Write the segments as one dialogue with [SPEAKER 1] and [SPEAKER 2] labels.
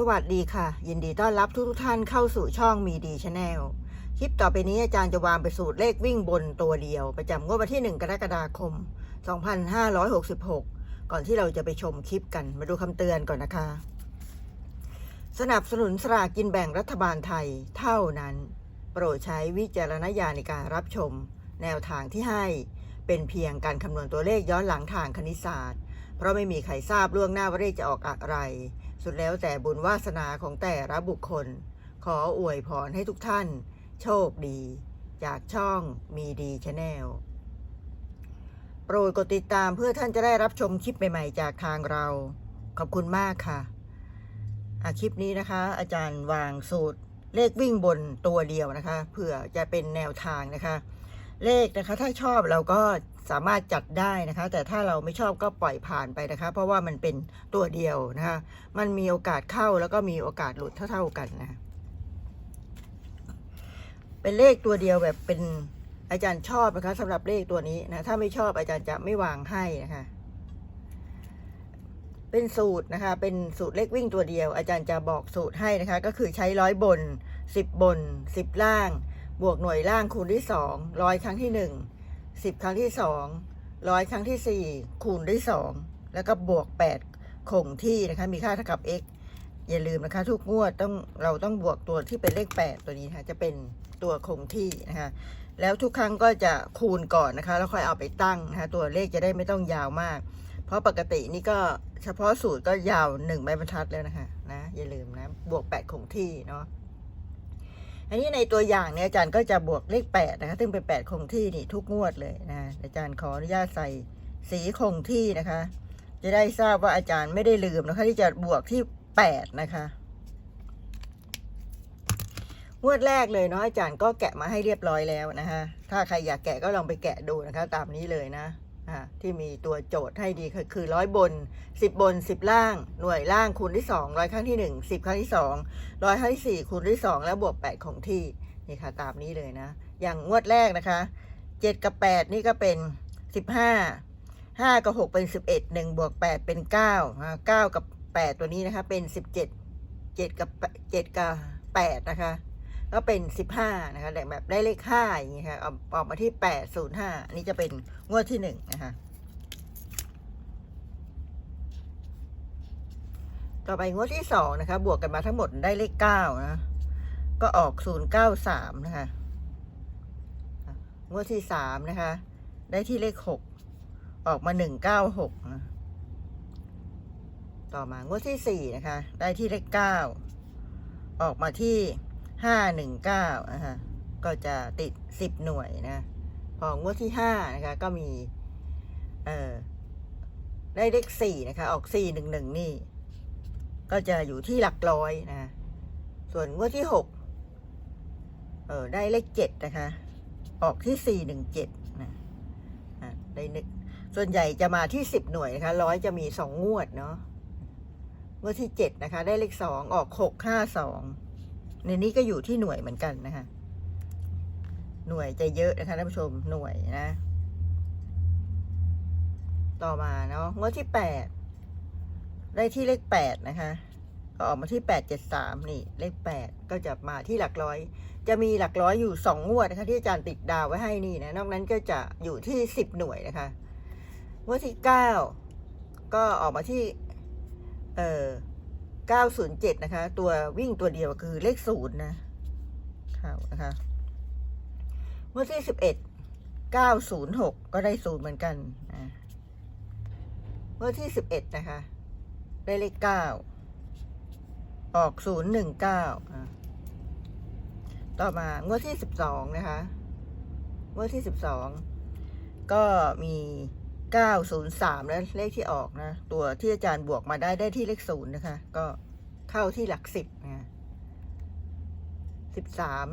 [SPEAKER 1] สวัสดีค่ะ ยินดีต้อนรับทุกทท่านเข้าสู่ช่องมีดีชาแนลคลิปต่อไปนี้อาจารย์จะวางไปสูตรเลขวิ่งบนตัวเดียว ประจำงวดวันที่ 1 กรกฎาคม 2566 ก่อนที่เราจะไปชมคลิปกันมาดูคำเตือนก่อนนะคะ สนับสนุนสลากกินแบ่งรัฐบาลไทยเท่านั้น โปรดใช้วิจารณญาณในการรับชม แนวทางที่ให้เป็นเพียงการคำนวณตัวเลขย้อนหลังทางคณิตศาสตร์ เพราะไม่มีใครทราบล่วงหน้าว่าเลขจะออกอะไร สุดแล้วแต่บุญวาสนาของแต่ละบุคคล ขออวยพรให้ทุกท่าน โชคดี จากช่องมีดีชาแนลโปรดกดติดตามเพื่อท่านจะได้รับชมคลิปใหม่ๆ จากทางเรา ขอบคุณมากค่ะอะคลิปนี้นะคะ อาจารย์วางสูตรเลขวิ่งบนตัวเดียวนะคะเผื่อจะเป็นแนวทางนะคะ เลขนะคะ ถ้าชอบเราก็สามารถจัดได้นะคะ แต่ถ้าเราไม่ชอบก็ปล่อยผ่านไปนะคะ เพราะว่ามันเป็นตัวเดียวนะคะ มันมีโอกาสเข้าแล้วก็มีโอกาสหลุดเท่า ๆกันนะ เป็นเลขตัวเดียวแบบเป็นอาจารย์ชอบนะคะสำหรับเลขตัวนี้นะ ถ้าไม่ชอบอาจารย์จะไม่วางให้นะคะ เป็นสูตรนะคะ เป็นสูตรเลขวิ่งตัวเดียว อาจารย์จะบอกสูตรให้นะคะ ก็คือใช้ร้อยบนสิบบนสิบล่าง บวกหน่วยล่างคูณที่สองร้อยครั้งที่หนึ่งสิบครั้งที่สองร้อยครั้งที่สี่คูณด้วยสองแล้วก็บวกแปดคงที่นะคะมีค่าเท่ากับ x อย่าลืมนะคะ ทุกงวดต้องเราต้องบวกตัวที่เป็นเลขแปดตัวนี้นะคะจะเป็นตัวคงที่นะคะแล้วทุกครั้งก็จะคูณก่อนนะคะ แล้วค่อยเอาไปตั้งนะคะตัวเลขจะได้ไม่ต้องยาวมาก เพราะปกตินี่ก็เฉพาะสูตรก็ยาวหนึ่งใบบรรทัดแล้วนะคะนะอย่าลืมนะบวกแปดคงที่เนาะ อันนี้ในตัวอย่างเนี่ยอาจารย์ก็จะบวกเลขแปดนะคะซึ่งเป็นแปดคงที่นี่ทุกงวดเลยนะอาจารย์ขออนุญาตใส่สีคงที่นะคะ จะได้ทราบว่าอาจารย์ไม่ได้ลืมนะคะที่จะบวกที่แปดนะคะงวดแรกเลยเนาะอาจารย์ก็แกะมาให้เรียบร้อยแล้วนะคะถ้าใครอยากแกะก็ลองไปแกะดูนะคะ ตามนี้เลยนะ ที่มีตัวโจทย์ให้ดีคือร้อยบนสิบบนสิบล่าง หน่วยล่างคูณที่สองร้อยครั้งที่หนึ่งสิบครั้งที่สองร้อยห้าที่สี่คูณด้วยสองแล้วบวกแปดของที่นี่ค่ะตามนี้เลยนะ อย่างงวดแรกนะคะเจ็ดกับแปดนี่ก็เป็นสิบห้าห้ากับหกเป็นสิบเอ็ดหนึ่งบวกแปดเป็นเก้าเก้ากับแปดตัวนี้นะคะเป็นสิบเจ็ดเจ็ดกับเจ็ดกับแปดนะคะ ก็เป็นสิบห้านะคะแบบได้เลขห้าอย่างนี้ค่ะเอออกมาที่แปดศูนย์ห้าอันนี้จะเป็นงวดที่หนึ่งนะคะ ต่อไปงวดที่สองนะคะ บวกกันมาทั้งหมดได้เลขเก้านะ ก็ออกศูนย์เก้าสามนะคะ งวดที่สามนะคะ ได้ที่เลขหกออกมาหนึ่งเก้าหกนะต่อมางวดที่สี่นะคะ ได้ที่เลขเก้าออกมาที่ ห้าหนึ่งเก้านะคะก็จะติดสิบหน่วยนะพองวดที่ห้านะคะ ก็มี เอ่อได้เลขสี่นะคะ ออกสี่หนึ่งหนึ่งนี่ ก็จะอยู่ที่หลักร้อยนะ ส่วนงวดที่หกเออได้เลขเจ็ดนะคะ ออกที่สี่หนึ่งเจ็ดนะอะได้นึกส่วนใหญ่จะมาที่สิบหน่วยนะคะร้อยจะมีสองงวดเนาะงวดที่เจ็ดนะคะ ได้เลขสองออกหกห้าสอง ในนี้ก็อยู่ที่หน่วยเหมือนกันนะคะ หน่วยจะเยอะนะคะท่านผู้ชมหน่วยนะ ต่อมาเนาะงวดที่แปดได้ที่เลขแปดนะคะ ก็ออกมาที่แปดเจ็ดสามนี่ เลขแปดก็จะมาที่หลักร้อย จะมีหลักร้อยอยู่สองงวดนะคะ ที่อาจารย์ติดดาวไว้ให้นี่นะ นอกนั้นก็จะอยู่ที่สิบหน่วยนะคะงวดที่เก้าก็ออกมาที่ เอ่อ เก้าศูนย์เจ็ดนะคะ ตัววิ่งตัวเดียวคือเลขศูนย์นะเข้านะคะงวดที่สิบเอ็ดเก้าศูนย์หกก็ได้ศูนย์เหมือนกันนะงวดที่สิบเอ็ดนะคะ ได้เลขเก้าออกศูนย์หนึ่งเก้าต่อมางวดที่สิบสองนะคะงวดที่สิบสองก็มี เก้าศูนย์สามแล้วเลขที่ออกนะ ตัวที่อาจารย์บวกมาได้ได้ที่เลขศูนย์นะคะ ก็เข้าที่หลักสิบนะสิบสาม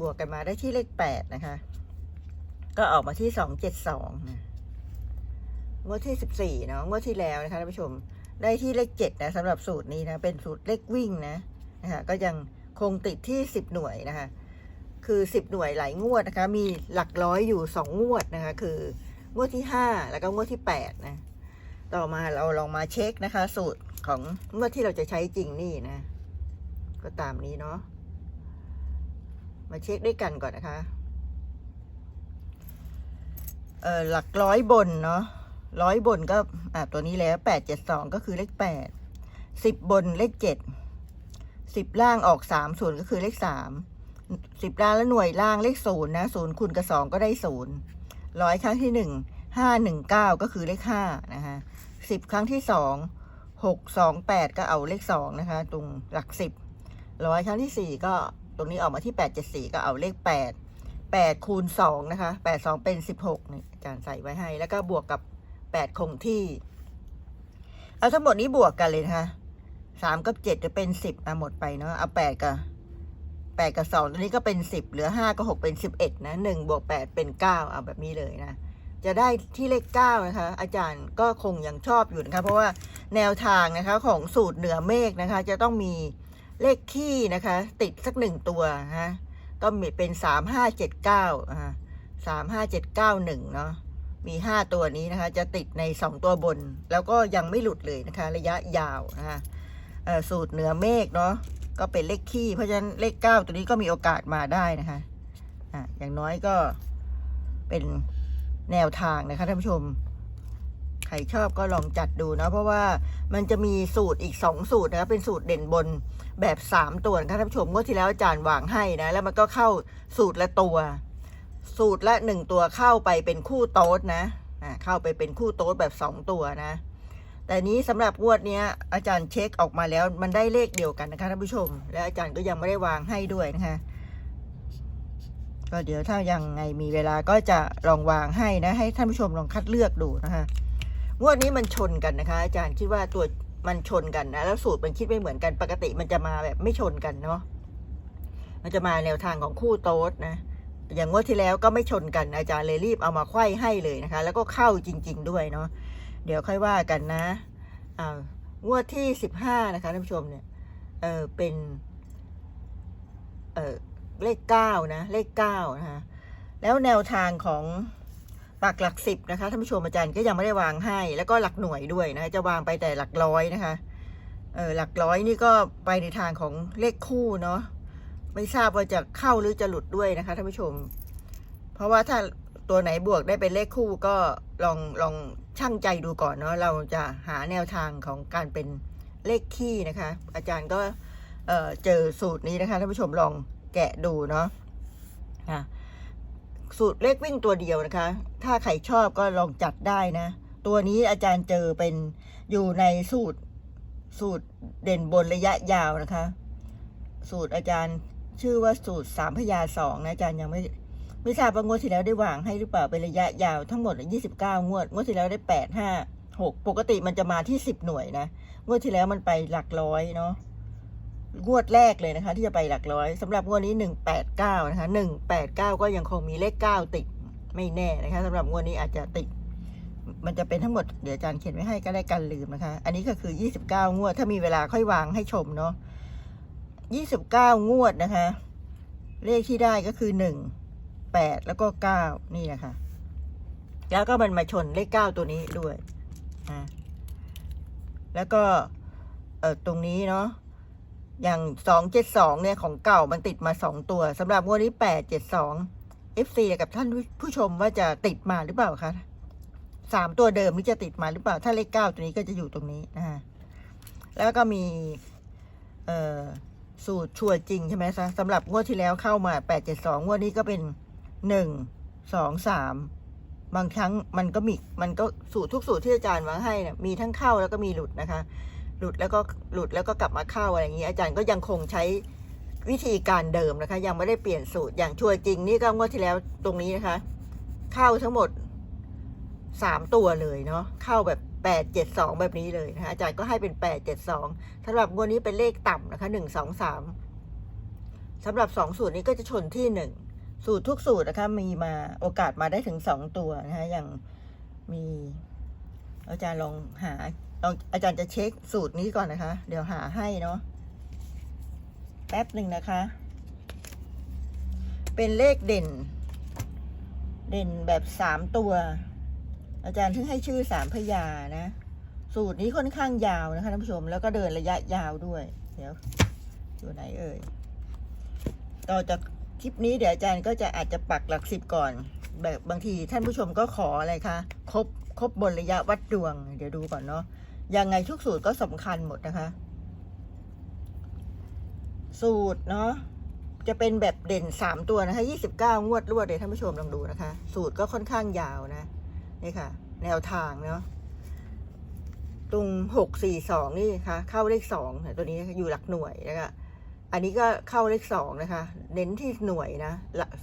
[SPEAKER 1] บวกกันมาได้ที่เลขแปดนะคะ ก็ออกมาที่สองเจ็ดสองนะงวดที่สิบสี่เนาะงวดที่แล้วนะคะท่านผู้ชมได้ที่เลขเจ็ดนะสำหรับสูตรนี้นะ เป็นสูตรเลขวิ่งนะนะคะก็ยังคงติดที่สิบหน่วยนะคะ คือสิบหน่วยหลายงวดนะคะ มีหลักร้อยอยู่สองงวดนะคะ คือ งวดที่ห้าแล้วก็งวดที่แปดนะ ต่อมาเราลองมาเช็คนะคะ สูตรของเมื่อที่เราจะใช้จริงนี่นะ ก็ตามนี้เนาะมาเช็คด้วยกันก่อนนะคะเออหลักร้อยบนเนาะร้อยบนก็อะตัวนี้แล้วแปดเจ็ดสองก็คือเลขแปดสิบบนเลขเจ็ดสิบล่างออกสามส่วนก็คือเลขสามสิบล่างแล้วหน่วยล่างเลขศูนย์นะศูนย์คูณกับสองก็ได้ศูนย์ ร้อยครั้งที่หนึ่งห้าหนึ่งเก้าก็คือเลขห้านะคะสิบครั้งที่สองหกสองแปดก็เอาเลขสองนะคะ ตรงหลักสิบร้อยครั้งที่สี่ก็ตรงนี้ออกมาที่แปดเจ็ดสี่ก็เอาเลขแปดแปดคูณสองนะคะแปดสองเป็นสิบหกนี่อาจารย์ใส่ไว้ให้ แล้วก็บวกกับแปดคงที่ เอาทั้งหมดนี้บวกกันเลยนะคะสามกับเจ็ดจะเป็นสิบเอะหมดไปเนาะเอาแปดกับ แปดกับสองตัวนี้ก็เป็นสิบเหลือห้ากับหกเป็นสิบเอ็ดนะหนึ่งบวกแปดเป็นเก้าเอาแบบนี้เลยนะ จะได้ที่เลขเก้านะคะ อาจารย์ก็คงยังชอบอยู่นะคะ เพราะว่าแนวทางนะคะของสูตรเหนือเมฆนะคะ จะต้องมีเลขคี่นะคะ ติดสักหนึ่งตัวนะก็มีเป็นสามห้าเจ็ดเก้าอ่าสามห้าเจ็ดเก้าหนึ่งเนาะมีห้าตัวนี้นะคะ จะติดในสองตัวบน แล้วก็ยังไม่หลุดเลยนะคะ ระยะยาวนะคะสูตรเหนือเมฆเนาะ ก็เป็นเลขคี่เพราะฉะนั้นเลขเก้าตัวนี้ก็มีโอกาสมาได้นะคะอ่าอย่างน้อยก็เป็นแนวทางนะคะท่านผู้ชม ใครชอบก็ลองจัดดูนะเพราะว่ามันจะมีสูตรอีกสองสูตรนะคะเป็นสูตรเด่นบนแบบสามตัวนะคะท่านผู้ชมงวดที่แล้วอาจารย์วางให้นะ แล้วมันก็เข้าสูตรละตัว สูตรละหนึ่งตัวเข้าไปเป็นคู่โต๊ดนะอ่าเข้าไปเป็นคู่โต๊ดแบบสองตัวนะ แต่นี้สำหรับงวดเนี้ยอาจารย์เช็คออกมาแล้วมันได้เลขเดียวกันนะคะท่านผู้ชม และอาจารย์ก็ยังไม่ได้วางให้ด้วยนะคะก็เดี๋ยวถ้ายังไงมีเวลาก็จะลองวางให้นะให้ท่านผู้ชมลองคัดเลือกดูนะคะงวดนี้มันชนกันนะคะ อาจารย์คิดว่าตัวมันชนกันนะแล้วสูตรมันคิดไม่เหมือนกันปกติมันจะมาแบบไม่ชนกันเนาะมันจะมาแนวทางของคู่โต๊ดนะอย่างงวดที่แล้วก็ไม่ชนกันอาจารย์เลยรีบเอามาไขว้ให้เลยนะคะ แล้วก็เข้าจริง ๆ ด้วยเนาะ เดี๋ยวค่อยว่ากันนะอ่างวดที่สิบห้านะคะท่านผู้ชมเนี่ยเออเป็นเออเลขเก้านะเลขเก้านะคะแล้วแนวทางของปักหลักสิบนะคะท่านผู้ชมอาจารย์ก็ยังไม่ได้วางให้ แล้วก็หลักหน่วยด้วยนะจะวางไปแต่หลักร้อยนะคะเออหลักร้อยนี่ก็ไปในทางของเลขคู่เนาะไม่ทราบว่าจะเข้าหรือจะหลุดด้วยนะคะท่านผู้ชม เพราะว่าถ้า ตัวไหนบวกได้เป็นเลขคู่ก็ลองลองชั่งใจดูก่อนเนาะเราจะหาแนวทางของการเป็นเลขคี่นะคะ อาจารย์ก็เเจอสูตรนี้นะคะท่านผู้ชมลองแกะดูเนาะอะสูตรเลขวิ่งตัวเดียวนะคะ ถ้าใครชอบก็ลองจัดได้นะ ตัวนี้อาจารย์เจอเป็นอยู่ในสูตรสูตรเด่นบนระยะยาวนะคะ สูตรอาจารย์ชื่อว่าสูตรสามพยาสองนะอาจารย์ยังไม่ ไม่ทราบว่างวดที่แล้วได้วางให้หรือเปล่าเป็นระยะยาวทั้งหมดยี่สิบเก้างวด งวดที่แล้วได้แปดห้าหกปกติมันจะมาที่สิบหน่วยนะ งวดที่แล้วมันไปหลักร้อยเนาะ งวดแรกเลยนะคะ ที่จะไปหลักร้อยสำหรับงวดนี้หนึ่งแปดเก้านะคะหนึ่งแปดเก้าก็ยังคงมีเลขเก้าติดไม่แน่นะคะสำหรับงวดนี้อาจจะติด มันจะเป็นทั้งหมดเดี๋ยวอาจารย์เขียนไว้ให้ก็ได้กันลืมนะคะ อันนี้ก็คือยี่สิบเก้างวด ถ้ามีเวลาค่อยวางให้ชมเนาะยี่สิบเก้างวดนะคะ เลขที่ได้ก็คือหนึ่ง แปดแล้วก็เก้านี่นะคะแล้วก็มันมาชนเลขเก้าตัวนี้ด้วยอ่าแล้วก็เออตรงนี้เนาะอย่างสองเจ็ดสองเนี่ยของเก่ามันติดมาสองตัวสำหรับงวดนี้แปดเจ็ดสอง FC กับท่านผู้ชมว่าจะติดมาหรือเปล่าคะสามตัวเดิมนี่จะติดมาหรือเปล่า ถ้าเลขเก้าตัวนี้ก็จะอยู่ตรงนี้นะฮะแล้วก็มีเอ่อสูตรชัวจริงใช่ไหมคะสำหรับงวดที่แล้วเข้ามาแปดเจ็ดสองงวดนี้ก็เป็น หนึ่งสองสามบางครั้งมันก็มีมันก็สูตรทุกสูตรที่อาจารย์วางให้นะมีทั้งเข้าแล้วก็มีหลุดนะคะ หลุดแล้วก็หลุดแล้วก็กลับมาเข้าอะไรอย่างนี้ อาจารย์ก็ยังคงใช้วิธีการเดิมนะคะ ยังไม่ได้เปลี่ยนสูตรอย่างชัวร์จริงนี่ก็งวดที่แล้วตรงนี้นะคะ เข้าทั้งหมดสามตัวเลยเนาะเข้าแบบแปดเจ็ดสองแบบนี้เลยนะคะอาจารย์ก็ให้เป็นแปดเจ็ดสองสำหรับงวดนี้เป็นเลขต่ำนะคะหนึ่งสองสามสำหรับสองสูตรนี้ก็จะชนที่หนึ่ง สูตรทุกสูตรนะคะ มีมาโอกาสมาได้ถึงสองตัวนะคะอย่างมีอาจารย์ลองหาลองอาจารย์จะเช็คสูตรนี้ก่อนนะคะ เดี๋ยวหาให้เนาะแป๊บหนึ่งนะคะ เป็นเลขเด่น เด่นแบบสามตัว อาจารย์ถึงให้ชื่อสามพยานะ สูตรนี้ค่อนข้างยาวนะคะท่านผู้ชมแล้วก็เดินระยะยาวด้วย เดี๋ยวอยู่ไหนเอ่ยต่อจาก คลิปนี้เดี๋ยวอาจารย์ก็จะอาจจะปักหลักสิบก่อน แบบบางทีท่านผู้ชมก็ขออะไรคะครบครบบนระยะวัดดวง เดี๋ยวดูก่อนเนาะยังไงทุกสูตรก็สำคัญหมดนะคะ สูตรเนาะจะเป็นแบบเด่นสามตัวนะคะยี่สิบเก้างวดรวดเลยท่านผู้ชมลองดูนะคะ สูตรก็ค่อนข้างยาวนะนี่ค่ะ แนวทางเนาะตรงหกสี่สองนี่ค่ะ เข้าเลขสองตัวนี้อยู่หลักหน่วยนะคะ อันนี้ก็เข้าเลขสองนะคะ เน้นที่หน่วยนะ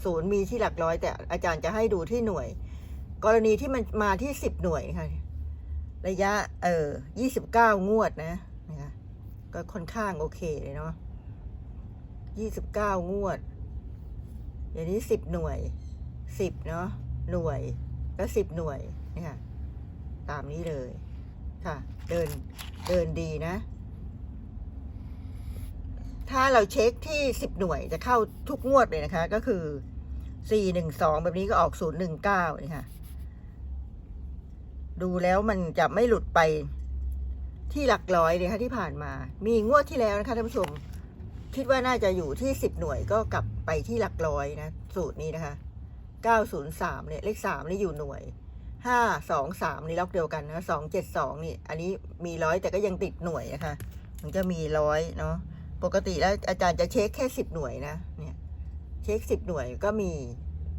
[SPEAKER 1] ศูนย์มีที่หลักร้อย แต่อาจารย์จะให้ดูที่หน่วย กรณีที่มันมาที่สิบหน่วยค่ะ ระยะเออยี่สิบเก้างวดนะนะคะก็ค่อนข้างโอเคเลยเนาะยี่สิบเก้างวดอย่างนี้สิบหน่วยสิบเนาะหน่วยก็สิบหน่วยนี่ค่ะตามนี้เลยค่ะ เดินเดินดีนะ ถ้าเราเช็คที่สิบหน่วยจะเข้าทุกงวดเลยนะคะ ก็คือสี่หนึ่งสองแบบนี้ก็ออกศูนย์หนึ่งเก้านี่ค่ะดูแล้วมันจะไม่หลุดไปที่หลักร้อยเลยค่ะที่ผ่านมา มีงวดที่แล้วนะคะท่านผู้ชม คิดว่าน่าจะอยู่ที่สิบหน่วยก็กลับไปที่หลักร้อยนะ สูตรนี้นะคะเก้าศูนย์สามเนี่ยเลขสามนี่อยู่หน่วยห้าสองสามนี่ล็อกเดียวกันนะสองเจ็ดสองนี่ อันนี้มีร้อยแต่ก็ยังติดหน่วยนะคะ มันจะมีร้อยเนาะ ปกติแล้วอาจารย์จะเช็คแค่สิบหน่วยนะ เนี่ย เช็คสิบหน่วยก็มี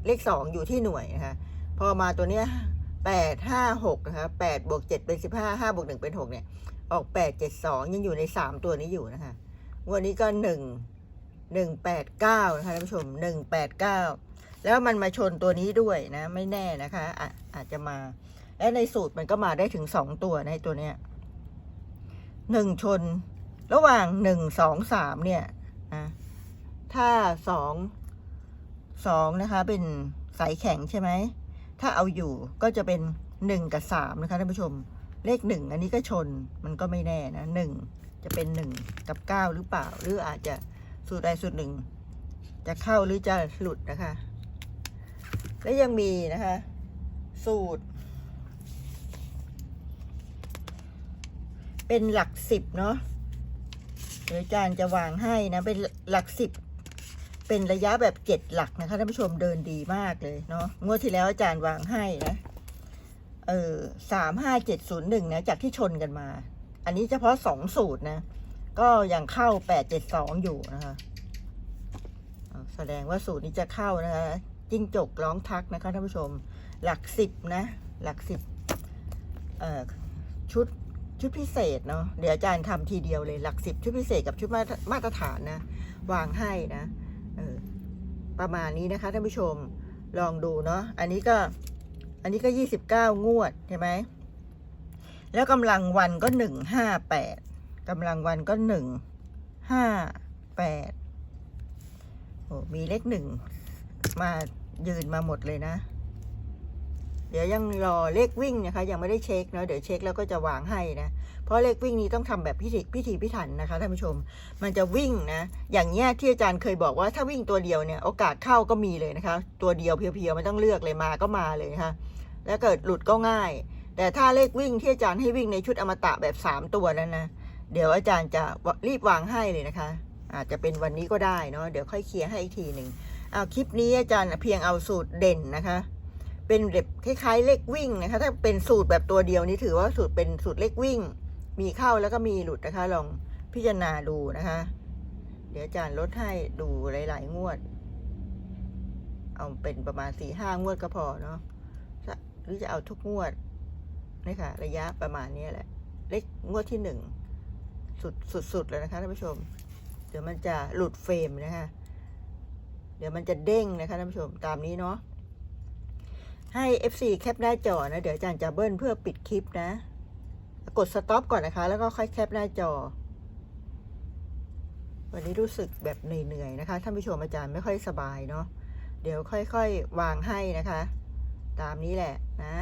[SPEAKER 1] เลขสองอยู่ที่หน่วยนะคะ พอมาตัวเนี้ยแปดห้าหกนะคะแปดบวกเจ็ดเป็นสิบห้าห้าบวกหนึ่งเป็นหกเนี่ย ออกแปดเจ็ดสองยังอยู่ในสามตัวนี้อยู่นะคะวันนี้ก็หนึ่งหนึ่งแปดเก้านะคะท่านผู้ชมหนึ่งแปดเก้าแล้วมันมาชนตัวนี้ด้วยนะ ไม่แน่นะคะอะอาจจะมา และในสูตรมันก็มาได้ถึงสองตัวในตัวเนี้ยหนึ่งชน ระหว่างหนึ่งสองสามเนี่ยถ้าสองสองนะคะเป็นสายแข็งใช่ไหม ถ้าเอาอยู่ก็จะเป็นหนึ่งกับสามนะคะท่านผู้ชม เลขหนึ่งอันนี้ก็ชนมันก็ไม่แน่นะหนึ่งจะเป็นหนึ่งกับเก้าหรือเปล่า หรืออาจจะสูตรใดสูตรหนึ่ง จะเข้าหรือจะหลุดนะคะ และยังมีนะคะ สูตร เป็นหลักสิบเนาะ เดี๋ยวอาจารย์จะวางให้นะเป็นหลักสิบเป็นระยะแบบเจ็ดหลักนะคะท่านผู้ชมเดินดีมากเลยเนาะงวดที่แล้วอาจารย์วางให้นะเออสามห้าเจ็ดศูนย์หนึ่งนะจากที่ชนกันมา อันนี้เฉพาะสองสูตรนะ ก็ยังเข้าแปดเจ็ดสองอยู่นะคะแสดงว่าสูตรนี้จะเข้านะคะจิ้งจกร้องทักนะคะท่านผู้ชม หลักสิบนะ หลักสิบเอ่อชุด ชุดพิเศษเนาะเดี๋ยวอาจารย์ทำทีเดียวเลยหลักสิบชุดพิเศษกับชุดมาตรมาตรฐานนะ วางให้นะเออประมาณนี้นะคะท่านผู้ชมลองดูเนาะอันนี้ก็อันนี้ก็ยี่สิบเก้างวดใช่ไหมแล้วกำลังวันก็หนึ่งห้าแปดกำลังวันก็หนึ่งห้าแปดโอ้มีเลขหนึ่งมายืนมาหมดเลยนะ เดี๋ยวยังรอเลขวิ่งนะคะ ยังไม่ได้เช็คเนาะเดี๋ยวเช็คแล้วก็จะวางให้นะเพราะเลขวิ่งนี้ต้องทำแบบพิธีพิธีพิถันนะคะท่านผู้ชม มันจะวิ่งนะอย่างเงี้ยที่อาจารย์เคยบอกว่าถ้าวิ่งตัวเดียวเนี่ยโอกาสเข้าก็มีเลยนะคะ ตัวเดียวเพียวๆไม่ต้องเลือกเลยมาก็มาเลยนะคะแล้วเกิดหลุดก็ง่าย แต่ถ้าเลขวิ่งที่อาจารย์ให้วิ่งในชุดอมตะแบบสามตัวนั้นนะเดี๋ยวอาจารย์จะรีบวางให้เลยนะคะ อาจจะเป็นวันนี้ก็ได้เนาะเดี๋ยวค่อยเคลียร์ให้อีกทีหนึ่งเอาคลิปนี้อาจารย์เพียงเอาสูตรเด่นนะคะ เป็นแบบคล้ายๆเลขวิ่งนะคะถ้าเป็นสูตรแบบตัวเดียวนี่ถือว่าสูตรเป็นสูตรเลขวิ่ง มีเข้าแล้วก็มีหลุดนะคะ ลองพิจารณาดูนะคะ เดี๋ยวอาจารย์ลดให้ดูหลาย ๆ งวด เอาเป็นประมาณสี่ห้างวดก็พอเนาะหรือจะเอาทุกงวดนี่ค่ะ ระยะประมาณนี้แหละ เลขงวดที่หนึ่งสุดสุดสุดเลยนะคะท่านผู้ชม เดี๋ยวมันจะหลุดเฟรมนะคะ เดี๋ยวมันจะเด้งนะคะท่านผู้ชมตามนี้เนาะ ให้ FC แคปหน้าจอนะ เดี๋ยวอาจารย์จะเบิ้ลเพื่อปิดคลิปนะ กดสต็อปก่อนนะคะ แล้วก็ค่อยแคปหน้าจอ วันนี้รู้สึกแบบเหนื่อยๆนะคะ ท่านผู้ชมอาจารย์ไม่ค่อยสบายเนาะ เดี๋ยวค่อยๆ วางให้นะคะ ตามนี้แหละนะ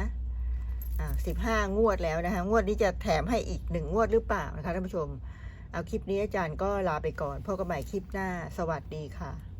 [SPEAKER 1] อ่าสิบห้างวดแล้วนะคะ งวดนี้จะแถมให้อีกหนึ่งงวดหรือเปล่านะคะท่านผู้ชม เอาคลิปนี้อาจารย์ก็ลาไปก่อนพบกันใหม่คลิปหน้า สวัสดีค่ะ